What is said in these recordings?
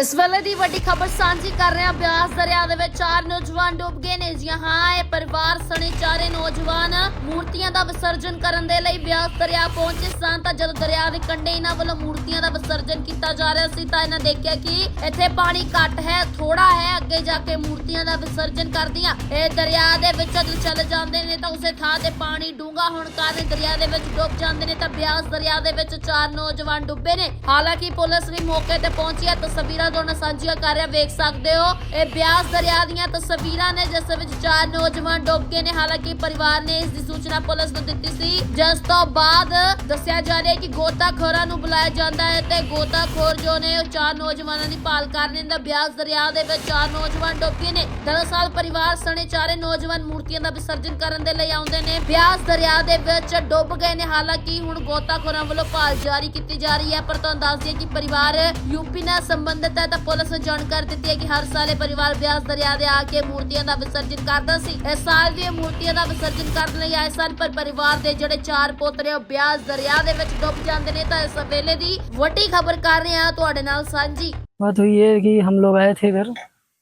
ਇਸ ਵੇਲੇ ਦੀ ਵੱਡੀ ਖਬਰ ਸਾਂਝੀ ਕਰ ਰਹੇ ਹਾਂ। ਬਿਆਸ ਦਰਿਆ ਦੇ ਵਿੱਚ ਚਾਰ ਨੌਜਵਾਨ ਡੁੱਬ ਗਏ ਨੇ। ਜੀ ਹਾਂ, ਇਹ ਪਰਿਵਾਰ ਸਣੇ ਚਾਰੇ ਨੌਜਵਾਨ ਮੂਰਤੀਆਂ ਦਾ ਵਿਸਰਜਨ ਕਰਨ ਦੇ ਲਈ ਬਿਆਸ ਦਰਿਆ ਪਹੁੰਚੇ ਸਨ। ਤਾਂ ਜਦੋਂ ਦਰਿਆ ਦੇ ਕੰਢੇ ਇਹਨਾਂ ਵੱਲੋਂ ਮੂਰਤੀਆਂ ਦਾ ਵਿਸਰਜਨ ਕੀਤਾ ਜਾ ਰਿਹਾ ਸੀ, ਤਾਂ ਇਹਨਾਂ ਦੇਖਿਆ ਕਿ ਇੱਥੇ ਪਾਣੀ ਘੱਟ ਹੈ ਥੋੜਾ ਹੈ। ਅੱਗੇ ਜਾ ਕੇ ਮੂਰਤੀਆਂ ਦਾ ਵਿਸਰਜਨ ਕਰਦੀਆਂ ਇਹ ਦਰਿਆ ਦੇ ਵਿੱਚ ਜਦੋਂ ਚਲੇ ਜਾਂਦੇ ਨੇ, ਤਾਂ ਉਸੇ ਥਾਂ ਤੇ ਪਾਣੀ ਡੂੰਘਾ ਹੋਣ ਕਾਰਨ ਦਰਿਆ ਦੇ ਵਿੱਚ ਡੁੱਬ ਜਾਂਦੇ ਨੇ। ਤਾਂ ਬਿਆਸ ਦਰਿਆ ਦੇ ਵਿੱਚ ਚਾਰ ਨੌਜਵਾਨ ਡੁੱਬੇ ਨੇ। ਹਾਲਾਂਕਿ ਪੁਲਿਸ ਵੀ ਮੌਕੇ ਤੇ ਪਹੁੰਚੀ ਹੈ। ਤਸਵੀਰਾਂ ਦੋਨਾਂ ਸਾਂਝੀਆਂ ਕਰ ਰਿਹਾ ਵੇਖ ਸਕਦੇ ਹੋ, ਇਹ ਬਿਆਸ ਦਰਿਆ ਦੀਆਂ ਤਸਵੀਰਾਂ ਨੇ, ਜਿਸ ਵਿੱਚ ਚਾਰ ਨੌਜਵਾਨ ਡੁੱਬ ਗਏ ਨੇ। ਹਾਲਾਂਕਿ ਪਰਿਵਾਰ ਨੇ ਇਸ ਦੀ ਸੂਚਨਾ ਪੁਲਿਸ ਨੂੰ ਦਿੱਤੀ ਸੀ। ਜਿਸ ਤੋਂ ਬਾਅਦ ਦੱਸਿਆ ਜਾ ਰਿਹਾ ਹੈ ਕਿ ਗੋਤਾਖੋਰਾਂ ਨੂੰ ਬੁਲਾਇਆ ਜਾਂਦਾ ਹੈ ਤੇ ਗੋਤਾਖੋਰ ਜੋ ਨੇ, ਉਹ ਚਾਰ ਨੌਜਵਾਨਾਂ ਦੀ ਭਾਲ ਕਰ ਰਹੇ ਨੇ। ਬਿਆਸ ਦਰਿਆ ਦੇ ਵਿੱਚ ਚਾਰ ਨੌਜਵਾਨ ਡੁੱਬ ਗਏ ਨੇ। ਦਰਅਸਲ ਪਰਿਵਾਰ ਸਣੇ ਚਾਰੇ ਨੌਜਵਾਨ ਮੂਰਤੀਆਂ ਦਾ ਵਿਸਰਜਨ ਕਰਨ ਦੇ ਲਈ ਆਉਂਦੇ ਨੇ। ਬਿਆਸ ਦਰਿਆ ਦੇ ਵਿੱਚ ਡੁੱਬ ਗਏ ਨੇ। ਹਾਲਾਂਕਿ ਹੁਣ ਗੋਤਾਖੋਰਾਂ ਵੱਲੋਂ ਭਾਲ ਜਾਰੀ ਕੀਤੀ ਜਾ ਰਹੀ ਹੈ, ਪਰ ਤੁਹਾਨੂੰ ਦੱਸ ਦਈਏ ਕਿ ਪਰਿਵਾਰ ਯੂਪੀ ਨਾਲ ਸੰਬੰਧਿਤ ਹੈ ਤਾਂ ਪੁਲਿਸ ਨੇ ਜਾਣਕਾਰੀ ਦਿੱਤੀ ਹੈ ਕਿ ਹਰ ਸਾਲ ਇਹ ਪਰਿਵਾਰ ਬਿਆਸ ਦਰਿਆ ਦੇ ਆ ਕੇ ਮੂਰਤੀਆਂ ਦਾ ਵਿਸਰਜਨ ਕਰਦਾ ਸੀ ਇਸ ਸਾਲ ਵੀ ਇਹ ਮੂਰਤੀਆਂ ਦਾ ਵਿਸਰਜਨ ਕਰਨ ਲਈ ਆਏ ਸਨ ਪਰ ਪਰਿਵਾਰ ਦੇ ਜਿਹੜੇ ਚਾਰ ਪੋਤਰੇ ਉਹ ਬਿਆਸ ਦਰਿਆ ਦੇ ਵਿੱਚ ਡੁੱਬ ਜਾਂਦੇ ਨੇ ਤਾਂ ਇਸ ਵੇਲੇ ਦੀ ਵੱਡੀ ਖਬਰ ਕਰ ਰਹੇ ਹਾਂ ਤੁਹਾਡੇ ਨਾਲ ਸਾਂਝੀ बात हुई है कि हम लोग आए थे इधर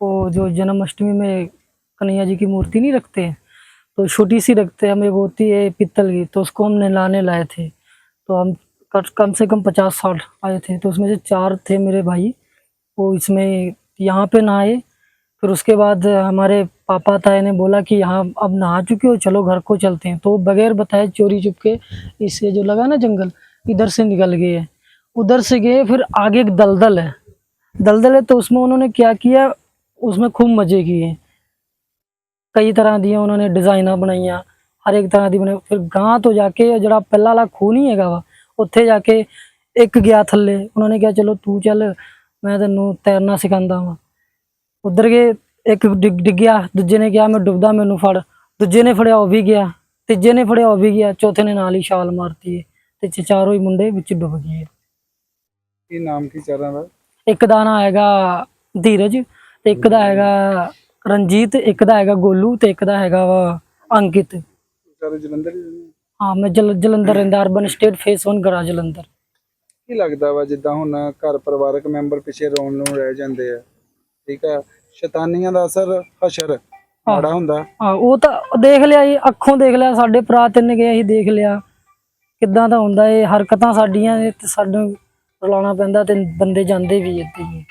वो जो जन्माष्टमी में कन्हैया जी की मूर्ति नहीं रखते हैं तो छोटी सी रखते हैं हम एक होती है पित्तल की तो उसको हमने लाने लाए थे तो हम कट- कम से कम पचास साठ आए थे तो उसमें से चार थे मेरे भाई वो इसमें यहाँ पे नहाए। फिर उसके बाद हमारे पापा ताए ने बोला कि यहाँ अब नहा चुके हो, चलो घर को चलते हैं। तो बगैर बताए चोरी चुपके इससे जो लगा ना जंगल, इधर से निकल गए। उधर से गए, फिर आगे एक दलदल है। दलदल है तो उसमें उन्होंने क्या किया? उसमें खूब मज़े किए। कई तरह दिए उन्होंने, डिज़ाइना बनाइया, हर एक तरह दी बनाई। फिर गाँव तो जाके जरा पहला ला खूह नहीं है वा। उत्थे जाके एक गया थल्ले। उन्होंने कहा, चलो तू चल ਮੈਂ ਤੈਨੂੰ ਤੈਰਨਾ ਸਿਖਾਉਂਦਾ ਵਾਂ। ਉਧਰ ਗਏ ਇੱਕ ਡਿੱਗ ਡਿੱਗਿਆ ਦੂਜੇ ਨੇ ਕਿਹਾ ਮੈਂ ਡੁੱਬਦਾ ਮੈਨੂੰ ਫੜ। ਦੂਜੇ ਨੇ ਫੜਿਆ ਉਹ ਵੀ ਗਿਆ। ਤੀਜੇ ਨੇ ਫੜਿਆ ਉਹ ਵੀ ਗਿਆ। ਚੌਥੇ ਨੇ ਨਾਲ ਹੀ ਛਾਲ ਮਾਰਤੀ ਤੇ ਚਾਰੋਂ ਹੀ ਮੁੰਡੇ ਵਿੱਚ ਡੁੱਬ ਗਏ। ਕੀ ਨਾਮ ਕੀ ਚਾਰਾਂ ਦਾ? ਇੱਕ ਦਾ ਨਾਂ ਹੈਗਾ ਧੀਰਜ ਤੇ ਇੱਕ ਦਾ ਹੈਗਾ ਰਣਜੀਤ ਇੱਕ ਦਾ ਹੈਗਾ ਗੋਲੂ ਤੇ ਇੱਕ ਦਾ ਹੈਗਾ ਵਾ ਅੰਕਿਤ। ਸਾਰੇ ਜਲੰਧਰ ਹੀ ਮੈਂ ਜਲ ਜਲੰਧਰ ਰਹਿੰਦਾ ਅਰਬਨ ਸਟੇਟ ਫੇਸ 1 ਗਰਾ ਜਲੰਧਰ। ਕੀ ਲੱਗਦਾ ਵਾ ਜਿੱਦਾਂ ਹੁਣ ਘਰ ਪਰਿਵਾਰਕ ਮੈਂਬਰ ਪਿੱਛੇ ਰੋਣ ਨੂੰ ਰਹਿ ਜਾਂਦੇ ਆ? ਠੀਕ ਆ? ਸ਼ੈਤਾਨੀਆਂ ਦਾ ਅਸਰ ਹਸ਼ਰ ਮਾੜਾ ਹੁੰਦਾ। ਹਾਂ ਉਹ ਤਾਂ ਦੇਖ ਲਿਆ ਜੀ ਅੱਖੋਂ ਦੇਖ ਲਿਆ ਸਾਡੇ ਭਰਾ ਤਿੰਨ ਗਏ ਅਸੀਂ ਦੇਖ ਲਿਆ। ਕਿੱਦਾਂ ਦਾ ਹੁੰਦਾ ਇਹ ਹਰਕਤਾਂ ਸਾਡੀਆਂ ਨੇ ਤੇ ਸਾਨੂੰ ਰਲਾਉਣਾ ਪੈਂਦਾ ਤੇ ਬੰਦੇ ਜਾਂਦੇ ਵੀ ਇੱਥੇ ਹੀ।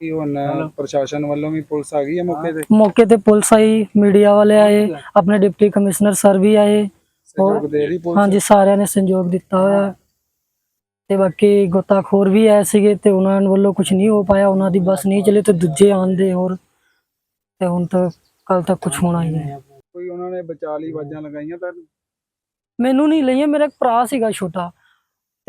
ਕੀ ਹੁਣ ਪ੍ਰਸ਼ਾਸਨ ਵੱਲੋਂ ਵੀ ਪੁਲਿਸ ਆ ਗਈ ਹੈ ਮੌਕੇ ਤੇ? ਮੌਕੇ ਤੇ ਪੁਲਿਸ ਆਈ ਮੀਡੀਆ ਵਾਲੇ ਆਏ ਆਪਣੇ ਡਿਪਟੀ ਕਮਿਸ਼ਨਰ ਸਰ ਵੀ ਆਏ। ਸਹਿਯੋਗ ਦੇ ਰਹੀ ਪੁਲਿਸ? ਹਾਂਜੀ ਸਾਰਿਆਂ ਨੇ ਸੰਯੋਗ ਦਿੱਤਾ ਹੋਇਆ। ਹੈ। ਤੇ ਬਾਕੀ ਗੋਤਾਖੋਰ ਵੀ ਆਏ ਸੀਗੇ ਤੇ ਉਹਨਾਂ ਵੱਲੋਂ ਕੁਝ ਨਹੀਂ ਹੋ ਪਾਇਆ ਉਹਨਾਂ ਦੀ ਬੱਸ ਨਹੀਂ ਚਲੇ ਤੇ ਦੂਜੇ ਆਂਦੇ ਹੋਰ ਤੇ ਹੁਣ ਤਾਂ ਕੱਲ ਤੱਕ ਕੁਝ ਹੋਣਾ ਹੀ ਹੈ ਕੋਈ ਉਹਨਾਂ ਨੇ ਬਚਾ ਲਈ ਆਵਾਜ਼ਾਂ ਲਗਾਈਆਂ ਤੁਹਾਨੂੰ? ਮੈਨੂੰ ਨਹੀਂ ਲਈਆਂ ਮੇਰਾ ਇੱਕ ਭਰਾ ਸੀਗਾ ਛੋਟਾ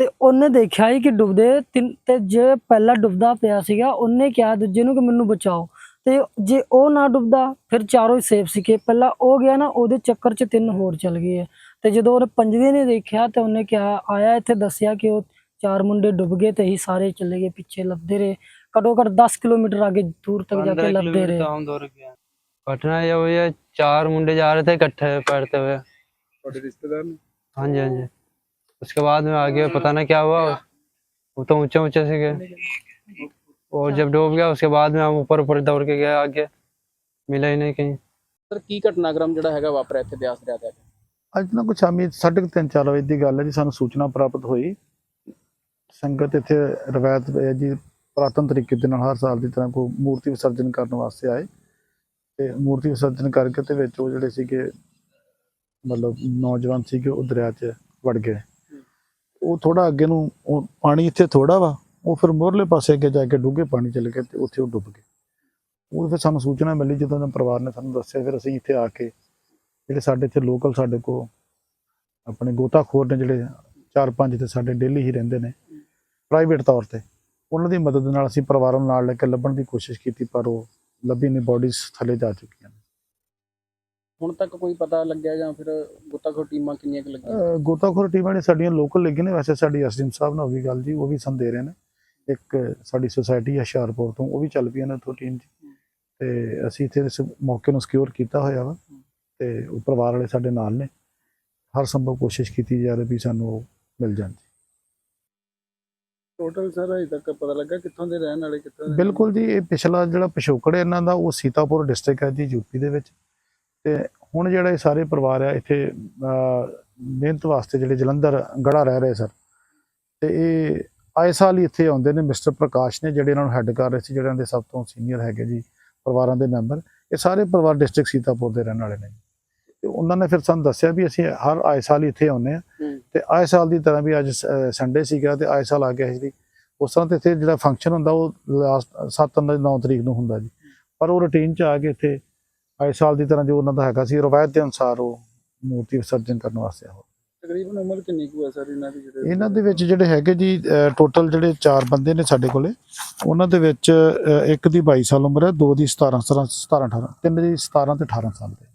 ਤੇ ਉਹਨੇ ਦੇਖਿਆ ਹੀ ਕਿ ਡੁੱਬਦੇ ਤਿੰਨ- ਤੇ ਜੇ ਪਹਿਲਾ ਡੁੱਬਦਾ ਪਿਆ ਸੀਗਾ ਉਹਨੇ ਕਿਹਾ ਦੂਜੇ ਨੂੰ ਕਿ ਮੈਨੂੰ ਬਚਾਓ ਤੇ ਜੇ ਉਹ ਨਾ ਡੁੱਬਦਾ ਫਿਰ ਚਾਰੋਂ ਹੀ ਸੇਫ ਸੀਗੇ। ਪਹਿਲਾਂ ਉਹ ਗਿਆ ਨਾ ਉਹਦੇ ਚੱਕਰ 'ਚ ਤਿੰਨ ਹੋਰ ਚਲ ਗਏ ਤੇ ਜਦੋਂ ਉਹਨੇ ਪੰਜਵੇਂ ਨੇ ਦੇਖਿਆ ਤੇ ਉਹਨੇ ਕਿਹਾ ਆਇਆ ਇੱਥੇ ਦੱਸਿਆ ਕਿ ਉਹ ਚਾਰ ਮੁੰਡੇ ਡੁੱਬ ਗਏ ਤੇ ਹੀ ਸਾਰੇ ਚਲੇ ਗਏ ਪਿੱਛੇ ਲੱਭਦੇ ਰਹੇ ਘੱਟੋ ਘੱਟ 10 ਕਿਲੋਮੀਟਰ ਅੱਗੇ ਦੂਰ ਤੱਕ ਜਾ ਕੇ ਲੱਭਦੇ ਰਹੇ घटना ये हुई है चार मुंडे जा रहे थे इकट्ठे पैरते हुए ਤੁਹਾਡੇ ਰਿਸ਼ਤੇਦਾਰ ਨੇ हाँ जी हाँ जी उसके बाद में आगे पता ना क्या हुआ वो तो ऊंचे ऊंचे से गए और जब डूब गया उसके बाद में हम ऊपर ऊपर दौड़ के गए आगे मिला ही नहीं कहीं ਸਰ ਕੀ ਘਟਨਾਕ੍ਰਮ ਜਿਹੜਾ ਹੈਗਾ ਵਾਪਰਿਆ ਇੱਥੇ ਬਿਆਸ ਦਰਿਆ ਤੇ ਅੱਜ ਨਾ ਕੁਛ ਸ਼ਾਮੀ ਸਾਢੇ ਕੁ ਤਿੰਨ ਚਾਰ ਵਜੇ ਦੀ ਗੱਲ ਹੈ ਜੀ ਸਾਨੂੰ ਸੂਚਨਾ ਪ੍ਰਾਪਤ ਹੋਈ ਸੰਗਤ ਇੱਥੇ ਰਵਾਇਤ ਹੈ ਜੀ ਪੁਰਾਤਨ ਤਰੀਕੇ ਦੇ ਨਾਲ ਹਰ ਸਾਲ ਦੀ ਤਰ੍ਹਾਂ ਕੋ ਮੂਰਤੀ ਵਿਸਰਜਨ ਕਰਨ ਵਾਸਤੇ ਆਏ। ਤੇ ਮੂਰਤੀ ਵਿਸਰਜਨ ਕਰਕੇ ਤੇ ਵਿੱਚ ਉਹ ਜਿਹੜੇ ਸੀਗੇ, ਮਤਲਬ ਨੌਜਵਾਨ ਸੀਗੇ, ਉਹ ਦਰਿਆ 'ਚ ਵੜ ਗਏ। ਉਹ ਥੋੜਾ ਅੱਗੇ ਨੂੰ, ਉਹ ਪਾਣੀ ਇੱਥੇ ਥੋੜਾ ਵਾ, ਉਹ ਫਿਰ ਮੋਰਲੇ ਪਾਸੇ ਅੱਗੇ ਜਾ ਕੇ ਡੂੰਘੇ ਪਾਣੀ ਚਲੇ ਗਏ ਤੇ ਉੱਥੇ ਉਹ ਡੁੱਬ ਗਏ। ਉਹ ਫਿਰ ਸਾਨੂੰ ਸੂਚਨਾ ਮਿਲੀ ਜਦੋਂ ਦਾ ਪਰਿਵਾਰ ਨੇ ਸਾਨੂੰ ਦੱਸਿਆ, ਫਿਰ ਅਸੀਂ ਇੱਥੇ ਆ ਕੇ ਜਿਹੜੇ ਸਾਡੇ ਇੱਥੇ ਲੋਕਲ ਸਾਡੇ ਕੋ ਆਪਣੇ ਗੋਤਾਖੋਰ ਨੇ ਜਿਹੜੇ ਚਾਰ ਪੰਜ ਤੇ ਸਾਡੇ ਡੇਲੀ ਹੀ ਰਹਿੰਦੇ ਨੇ ਪ੍ਰਾਈਵੇਟ ਤੌਰ ਤੇ। ਉਹਨਾਂ ਦੀ ਮਦਦ ਨਾਲ ਅਸੀਂ ਪਰਿਵਾਰਾਂ ਨੂੰ ਨਾਲ ਲੈ ਕੇ ਲੱਭਣ ਦੀ ਕੋਸ਼ਿਸ਼ ਕੀਤੀ ਪਰ ਉਹ ਲੱਭੀ ਨਹੀਂ ਬੋਡੀਜ਼ ਥੱਲੇ ਜਾ ਚੁੱਕੀਆਂ ਨੇ। ਹੁਣ ਤੱਕ ਕੋਈ ਪਤਾ ਲੱਗਿਆ ਜਾਂ ਫਿਰ ਗੁੱਤਾਖੋਰ ਟੀਮਾਂ ਕਿੰਨੀਆਂ ਕੁ ਲੱਗੀਆਂ? ਗੋਤਾਖੋਰ ਟੀਮਾਂ ਨੇ ਸਾਡੀਆਂ ਲੋਕਲ ਲੱਗੀ ਨੇ। ਵੈਸੇ ਸਾਡੀ ਐਸਡੀਐਮ ਸਾਹਿਬ ਨਾਲ ਵੀ ਗੱਲ ਜੀ ਉਹ ਵੀ ਸਾਨੂੰ ਦੇ ਰਹੇ ਨੇ। ਇੱਕ ਸਾਡੀ ਸੁਸਾਇਟੀ ਹੁਸ਼ਿਆਰਪੁਰ ਤੋਂ ਉਹ ਵੀ ਚੱਲ ਪਈਆਂ ਨੇ ਉੱਥੋਂ ਟੀਮ ਤੇ ਅਸੀਂ ਇੱਥੇ ਇਸ ਮੌਕੇ ਨੂੰ ਸਿਕਿਉਰ ਕੀਤਾ ਹੋਇਆ ਵਾ ਤੇ ਉਹ ਪਰਿਵਾਰ ਵਾਲੇ ਸਾਡੇ ਨਾਲ ਨੇ। ਹਰ ਸੰਭਵ ਕੋਸ਼ਿਸ਼ ਕੀਤੀ ਜਾ ਰਹੀ ਵੀ ਸਾਨੂੰ ਉਹ ਮਿਲ ਜਾਣ ਟੋਟਲ ਸਰ ਅਜੇ ਤੱਕ ਪਤਾ ਲੱਗਾ ਕਿੱਥੋਂ ਦੇ ਰਹਿਣ ਵਾਲੇ ਕਿੱਥੋਂ ਦੇ ਬਿਲਕੁਲ ਜੀ ਇਹ ਪਿਛਲਾ ਜਿਹੜਾ ਪਿਛੋਕੜ ਹੈ ਇਹਨਾਂ ਦਾ ਉਹ ਸੀਤਾਪੁਰ ਡਿਸਟ੍ਰਿਕਟ ਹੈ ਜੀ ਯੂਪੀ ਦੇ ਵਿੱਚ। ਤੇ ਹੁਣ ਜਿਹੜਾ ਇਹ ਸਾਰੇ ਪਰਿਵਾਰ ਆ ਇੱਥੇ ਮਿਹਨਤ ਵਾਸਤੇ ਜਿਹੜੇ ਜਲੰਧਰ ਗੜਾ ਰਹਿ ਰਹੇ ਸਰ। ਤੇ ਇਹ ਆਏ ਸਾਲ ਹੀ ਇੱਥੇ ਆਉਂਦੇ ਨੇ ਮਿਸਟਰ ਪ੍ਰਕਾਸ਼ ਨੇ ਜਿਹੜੇ ਇਹਨਾਂ ਨੂੰ ਹੈੱਡ ਕਰ ਰਹੇ ਸੀ ਜਿਹੜਿਆਂ ਦੇ ਸਭ ਤੋਂ ਸੀਨੀਅਰ ਹੈਗੇ ਜੀ ਪਰਿਵਾਰਾਂ ਦੇ ਮੈਂਬਰ ਇਹ ਸਾਰੇ ਪਰਿਵਾਰ ਡਿਸਟ੍ਰਿਕਟ ਸੀਤਾਪੁਰ ਦੇ ਰਹਿਣ ਵਾਲੇ ਨੇ ਤੇ ਉਹਨਾਂ ਨੇ ਫਿਰ ਸਾਨੂੰ ਦੱਸਿਆ ਵੀ ਅਸੀਂ ਹਰ ਆਏ ਸਾਲ ਹੀ ਇੱਥੇ ਆਉਂਦੇ ਆ ਹੂੰ। ਤੇ ਆਏ ਸਾਲ ਦੀ ਤਰ੍ਹਾਂ ਵੀ ਅੱਜ ਸੰਡੇ ਸੀਗਾ ਤੇ ਆਏ ਸਾਲ ਆ ਗਿਆ ਜੀ। ਉਸ ਤਰ੍ਹਾਂ ਤੇ ਇੱਥੇ ਜਿਹੜਾ ਫੰਕਸ਼ਨ ਹੁੰਦਾ ਉਹ ਲਾਸਟ 7 9 ਤਰੀਕ ਨੂੰ ਹੁੰਦਾ ਜੀ। ਪਰ ਉਹ ਰੁਟੀਨ ਚ ਆ ਕੇ ਇੱਥੇ ਆਏ ਸਾਲ ਦੀ ਤਰ੍ਹਾਂ ਜੋ ਉਹਨਾਂ ਦਾ ਹੈਗਾ ਸੀ ਰਵਾਇਤ ਦੇ ਅਨੁਸਾਰ ਉਹ ਮੂਰਤੀ ਵਿਸਰਜਨ ਕਰਨ ਵਾਸਤੇ ਆਓ ਤਕਰੀਬਨ ਉਮਰ ਕਿੰਨੀ ਕੁ ਹੈ ਸਰ ਇਹਨਾਂ ਦੀ ਜਿਹੜੇ ਇਹਨਾਂ ਦੇ ਵਿੱਚ ਜਿਹੜੇ ਹੈਗੇ ਜੀ ਟੋਟਲ ਜਿਹੜੇ ਚਾਰ ਬੰਦੇ ਨੇ ਸਾਡੇ ਕੋਲੇ ਉਹਨਾਂ ਦੇ ਵਿੱਚ ਇੱਕ ਦੀ 22 ਸਾਲ ਉਮਰ ਹੈ ਦੋ ਦੀ 17 17 17 18 ਤਿੰਨ ਦੀ 17 ਤੇ 18 ਸਾਲ ਦੇ।